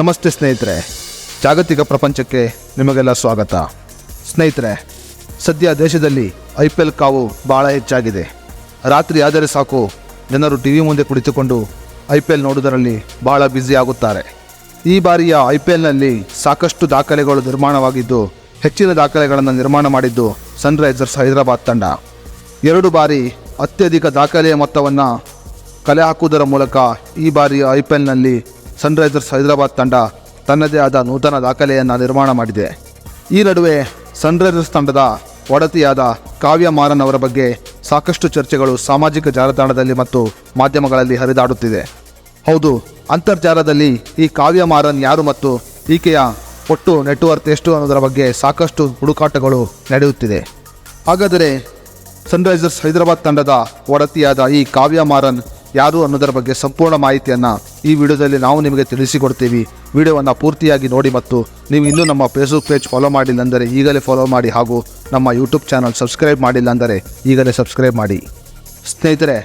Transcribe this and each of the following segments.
ನಮಸ್ತೆ ಸ್ನೇಹಿತರೆ. ಜಾಗತಿಕ ಪ್ರಪಂಚಕ್ಕೆ ನಿಮಗೆಲ್ಲ ಸ್ವಾಗತ. ಸ್ನೇಹಿತರೆ, ಸದ್ಯ ದೇಶದಲ್ಲಿ ಐ ಪಿ ಎಲ್ ಕಾವು ಭಾಳ ಹೆಚ್ಚಾಗಿದೆ. ರಾತ್ರಿ ಆದರೆ ಸಾಕು ಜನರು ಟಿ ವಿ ಮುಂದೆ ಕುಳಿತುಕೊಂಡು ಐ ಪಿ ಎಲ್ ನೋಡುವುದರಲ್ಲಿ ಭಾಳ ಬ್ಯುಸಿ ಆಗುತ್ತಾರೆ. ಈ ಬಾರಿಯ ಐ ಪಿ ಎಲ್ನಲ್ಲಿ ಸಾಕಷ್ಟು ದಾಖಲೆಗಳು ನಿರ್ಮಾಣವಾಗಿದ್ದು, ಹೆಚ್ಚಿನ ದಾಖಲೆಗಳನ್ನು ನಿರ್ಮಾಣ ಮಾಡಿದ್ದು ಸನ್ರೈಸರ್ಸ್ ಹೈದರಾಬಾದ್ ತಂಡ. ಎರಡು ಬಾರಿ ಅತ್ಯಧಿಕ ದಾಖಲೆಯ ಮೊತ್ತವನ್ನು ಕಲೆ ಹಾಕುವುದರ ಮೂಲಕ ಈ ಬಾರಿಯ ಐ ಪಿ ಎಲ್ನಲ್ಲಿ ಸನ್ರೈಸರ್ಸ್ ಹೈದರಾಬಾದ್ ತಂಡ ತನ್ನದೇ ಆದ ನೂತನ ದಾಖಲೆಯನ್ನು ನಿರ್ಮಾಣ ಮಾಡಿದೆ. ಈ ನಡುವೆ ಸನ್ರೈಸರ್ಸ್ ತಂಡದ ಒಡತಿಯಾದ ಕಾವ್ಯ ಮಾರನ್ ಅವರ ಬಗ್ಗೆ ಸಾಕಷ್ಟು ಚರ್ಚೆಗಳು ಸಾಮಾಜಿಕ ಜಾಲತಾಣದಲ್ಲಿ ಮತ್ತು ಮಾಧ್ಯಮಗಳಲ್ಲಿ ಹರಿದಾಡುತ್ತಿದೆ. ಹೌದು, ಅಂತರ್ಜಾಲದಲ್ಲಿ ಈ ಕಾವ್ಯ ಮಾರನ್ ಯಾರು ಮತ್ತು ಈಕೆಯ ಒಟ್ಟು ನೆಟ್ವರ್ತ್ ಎಷ್ಟು ಅನ್ನೋದರ ಬಗ್ಗೆ ಸಾಕಷ್ಟು ಹುಡುಕಾಟಗಳು ನಡೆಯುತ್ತಿದೆ. ಹಾಗಾದರೆ ಸನ್ರೈಸರ್ಸ್ ಹೈದರಾಬಾದ್ ತಂಡದ ಒಡತಿಯಾದ ಈ ಕಾವ್ಯ ಮಾರನ್ ಯಾರು ಅನ್ನೋದರ ಬಗ್ಗೆ ಸಂಪೂರ್ಣ ಮಾಹಿತಿಯನ್ನು ಈ ವಿಡಿಯೋದಲ್ಲಿ ನಾವು ನಿಮಗೆ ತಿಳಿಸಿಕೊಡ್ತೀವಿ. ವಿಡಿಯೋವನ್ನು ಪೂರ್ತಿಯಾಗಿ ನೋಡಿ ಮತ್ತು ನೀವು ಇನ್ನೂ ನಮ್ಮ ಫೇಸ್ಬುಕ್ ಪೇಜ್ ಫಾಲೋ ಮಾಡಿಲ್ಲ ಅಂದರೆ ಈಗಲೇ ಫಾಲೋ ಮಾಡಿ ಹಾಗೂ ನಮ್ಮ ಯೂಟ್ಯೂಬ್ ಚಾನಲ್ ಸಬ್ಸ್ಕ್ರೈಬ್ ಮಾಡಿಲ್ಲ ಅಂದರೆ ಈಗಲೇ ಸಬ್ಸ್ಕ್ರೈಬ್ ಮಾಡಿ. ಸ್ನೇಹಿತರೆ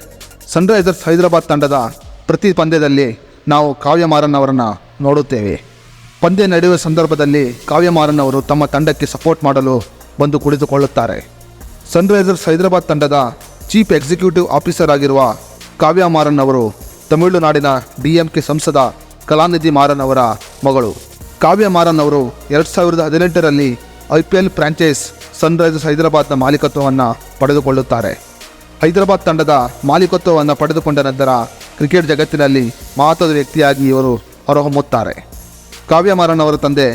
ಸನ್ರೈಸರ್ಸ್ ಹೈದರಾಬಾದ್ ತಂಡದ ಪ್ರತಿ ಪಂದ್ಯದಲ್ಲಿ ನಾವು ಕಾವ್ಯ ಮಾರನ್ ಅವರನ್ನು ನೋಡುತ್ತೇವೆ. ಪಂದ್ಯ ನಡೆಯುವ ಸಂದರ್ಭದಲ್ಲಿ ಕಾವ್ಯ ಮಾರನ್ ಅವರು ತಮ್ಮ ತಂಡಕ್ಕೆ ಸಪೋರ್ಟ್ ಮಾಡಲು ಬಂದು ಕುಳಿತುಕೊಳ್ಳುತ್ತಾರೆ. ಸನ್ರೈಸರ್ಸ್ ಹೈದರಾಬಾದ್ ತಂಡದ ಚೀಫ್ ಎಕ್ಸಿಕ್ಯೂಟಿವ್ ಆಫೀಸರ್ ಆಗಿರುವ ಕಾವ್ಯ ಮಾರನ್ ಅವರು ತಮಿಳುನಾಡಿನ ಡಿ ಎಂ ಕೆ ಸಂಸದ ಕಲಾನಿಧಿ ಮಾರನ್ ಅವರ ಮಗಳು. ಕಾವ್ಯ ಮಾರನ್ ಅವರು ಎರಡು ಸಾವಿರದ ಹದಿನೆಂಟರಲ್ಲಿ I P L franchise Sunrisers ಹೈದರಾಬಾದ್ನ ಮಾಲೀಕತ್ವವನ್ನು ಪಡೆದುಕೊಳ್ಳುತ್ತಾರೆ. ಹೈದರಾಬಾದ್ ತಂಡದ ಮಾಲೀಕತ್ವವನ್ನು ಪಡೆದುಕೊಂಡ ನಂತರ ಕ್ರಿಕೆಟ್ ಜಗತ್ತಿನಲ್ಲಿ ಮಹತ್ವದ ವ್ಯಕ್ತಿಯಾಗಿ ಇವರು ಹೊರಹೊಮ್ಮುತ್ತಾರೆ ಕಾವ್ಯ ಮಾರನ್ ಅವರ ತಂದೆ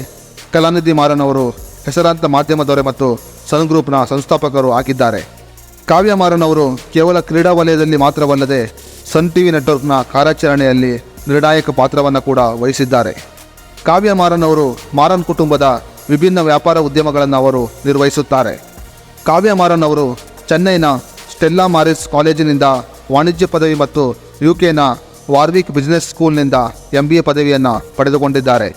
ಕಲಾನಿಧಿ ಮಾರನ್ ಅವರು ಹೆಸರಾಂತ ಮಾಧ್ಯಮದವರೇ ಮತ್ತು ಸನ್ ಗ್ರೂಪ್ನ ಸಂಸ್ಥಾಪಕರು ಆಗಿದ್ದಾರೆ. ಕಾವ್ಯ ಮಾರನ್ ಅವರು ಕೇವಲ ಕ್ರೀಡಾ ವಲಯದಲ್ಲಿ ಮಾತ್ರವಲ್ಲದೆ ಸನ್ ಟಿವಿ ನೆಟ್ವರ್ಕ್ನ ಕಾರ್ಯಾಚರಣೆಯಲ್ಲಿ ನಿರ್ಣಾಯಕ ಪಾತ್ರವನ್ನು ಕೂಡ ವಹಿಸಿದ್ದಾರೆ. ಕಾವ್ಯ ಮಾರನ್ ಅವರು ಮಾರನ್ ಕುಟುಂಬದ ವಿಭಿನ್ನ ವ್ಯಾಪಾರ ಉದ್ಯಮಗಳನ್ನು ಅವರು ನಿರ್ವಹಿಸುತ್ತಾರೆ. ಕಾವ್ಯ ಮಾರನ್ ಅವರು ಚೆನ್ನೈನ ಸ್ಟೆಲ್ಲಾ ಮಾರಿಸ್ ಕಾಲೇಜಿನಿಂದ ವಾಣಿಜ್ಯ ಪದವಿ ಮತ್ತು ಯು ಕೆನ ವಾರ್ವಿಕ್ ಬಿಸ್ನೆಸ್ ಸ್ಕೂಲ್ನಿಂದ ಎಂ ಬಿ ಎ ಪದವಿಯನ್ನು ಪಡೆದುಕೊಂಡಿದ್ದಾರೆ.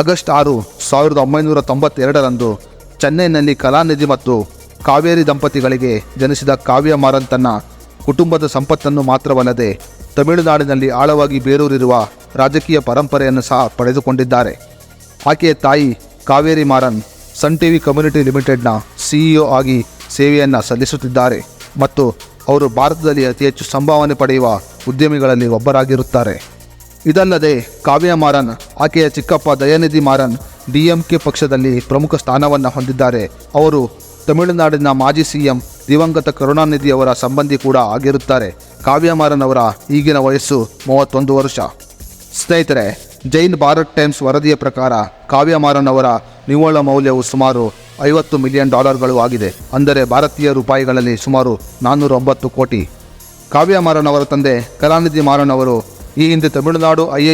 ಆಗಸ್ಟ್ ಆರು ಸಾವಿರದ ಒಂಬೈನೂರ ತೊಂಬತ್ತೆರಡರಂದು ಚೆನ್ನೈನಲ್ಲಿ ಕಲಾನಿಧಿ ಮತ್ತು ಕಾವೇರಿ ದಂಪತಿಗಳಿಗೆ ಜನಿಸಿದ ಕಾವ್ಯ ಮಾರನ್ ತನ್ನ ಕುಟುಂಬದ ಸಂಪತ್ತನ್ನು ಮಾತ್ರವಲ್ಲದೆ ತಮಿಳುನಾಡಿನಲ್ಲಿ ಆಳವಾಗಿ ಬೇರೂರಿರುವ ರಾಜಕೀಯ ಪರಂಪರೆಯನ್ನು ಸಹ ಪಡೆದುಕೊಂಡಿದ್ದಾರೆ. ಆಕೆಯ ತಾಯಿ Kaveri Maran Sun TV community ಲಿಮಿಟೆಡ್ನ ಸಿಇಒ ಆಗಿ ಸೇವೆಯನ್ನು ಸಲ್ಲಿಸುತ್ತಿದ್ದಾರೆ ಮತ್ತು ಅವರು ಭಾರತದಲ್ಲಿ ಅತಿ ಹೆಚ್ಚು ಸಂಭಾವನೆ ಪಡೆಯುವ ಉದ್ಯಮಿಗಳಲ್ಲಿ ಒಬ್ಬರಾಗಿರುತ್ತಾರೆ. ಇದಲ್ಲದೆ ಕಾವ್ಯ ಮಾರನ್, ಆಕೆಯ ಚಿಕ್ಕಪ್ಪ ದಯಾನಿಧಿ ಮಾರನ್ ಡಿಎಂಕೆ ಪಕ್ಷದಲ್ಲಿ ಪ್ರಮುಖ ಸ್ಥಾನವನ್ನು ಹೊಂದಿದ್ದಾರೆ. ಅವರು ತಮಿಳುನಾಡಿನ ಮಾಜಿ ಸಿಎಂ ದಿವಂಗತ ಕರುಣಾನಿಧಿಯವರ ಸಂಬಂಧಿ ಕೂಡ ಆಗಿರುತ್ತಾರೆ. ಕಾವ್ಯಮಾರನ್ ಅವರ ಈಗಿನ ವಯಸ್ಸು ಮೂವತ್ತೊಂದು ವರ್ಷ. ಸ್ನೇಹಿತರೆ, ಜೈನ್ ಭಾರತ್ ಟೈಮ್ಸ್ ವರದಿಯ ಪ್ರಕಾರ ಕಾವ್ಯಮಾರನ್ ಅವರ ನಿವ್ವಳ ಮೌಲ್ಯವು ಸುಮಾರು ಐವತ್ತು ಮಿಲಿಯನ್ ಡಾಲರ್ಗಳು ಆಗಿದೆ. ಅಂದರೆ ಭಾರತೀಯ ರೂಪಾಯಿಗಳಲ್ಲಿ ಸುಮಾರು ನಾನ್ನೂರ ಒಂಬತ್ತು ಕೋಟಿ. ಕಾವ್ಯ ಮಾರನ್ ಅವರ ತಂದೆ ಕಲಾನಿಧಿ ಮಾರನ್ ಅವರು ಈ ಹಿಂದೆ Tamil Nadu I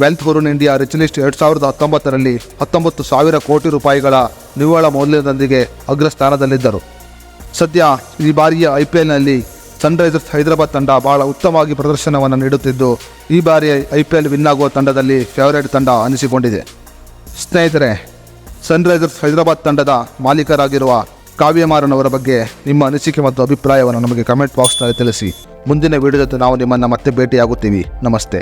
wealth Hurun India rich list ಎರಡ್ ಸಾವಿರದ ಹತ್ತೊಂಬತ್ತರಲ್ಲಿ ಹತ್ತೊಂಬತ್ತು ಸಾವಿರ ಕೋಟಿ ರೂಪಾಯಿಗಳ ನಿವ್ವಳ ಮೌಲ್ಯದೊಂದಿಗೆ ಅಗ್ರಸ್ಥಾನದಲ್ಲಿದ್ದರು. ಸದ್ಯ ಈ ಬಾರಿಯ ಐ ಪಿ ಎಲ್ನಲ್ಲಿ ಸನ್ರೈಸರ್ಸ್ ಹೈದರಾಬಾದ್ ತಂಡ ಬಹಳ ಉತ್ತಮವಾಗಿ ಪ್ರದರ್ಶನವನ್ನು ನೀಡುತ್ತಿದ್ದು, ಈ ಬಾರಿ ಐ ಪಿ ಎಲ್ ವಿನ್ ಆಗುವ ತಂಡದಲ್ಲಿ ಫೇವರೇಟ್ ತಂಡ ಅನಿಸಿಕೊಂಡಿದೆ. ಸ್ನೇಹಿತರೆ, ಸನ್ರೈಸರ್ಸ್ ಹೈದರಾಬಾದ್ ತಂಡದ ಮಾಲೀಕರಾಗಿರುವ ಕಾವ್ಯ ಮಾರನ್ ಅವರ ಬಗ್ಗೆ ನಿಮ್ಮ ಅನಿಸಿಕೆ ಮತ್ತು ಅಭಿಪ್ರಾಯವನ್ನು ನಮಗೆ ಕಮೆಂಟ್ ಬಾಕ್ಸ್ನಲ್ಲಿ ತಿಳಿಸಿ. ಮುಂದಿನ ವಿಡಿಯೋ ಜೊತೆ ನಾವು ನಿಮ್ಮನ್ನು ಮತ್ತೆ ಭೇಟಿಯಾಗುತ್ತೀವಿ. ನಮಸ್ತೆ.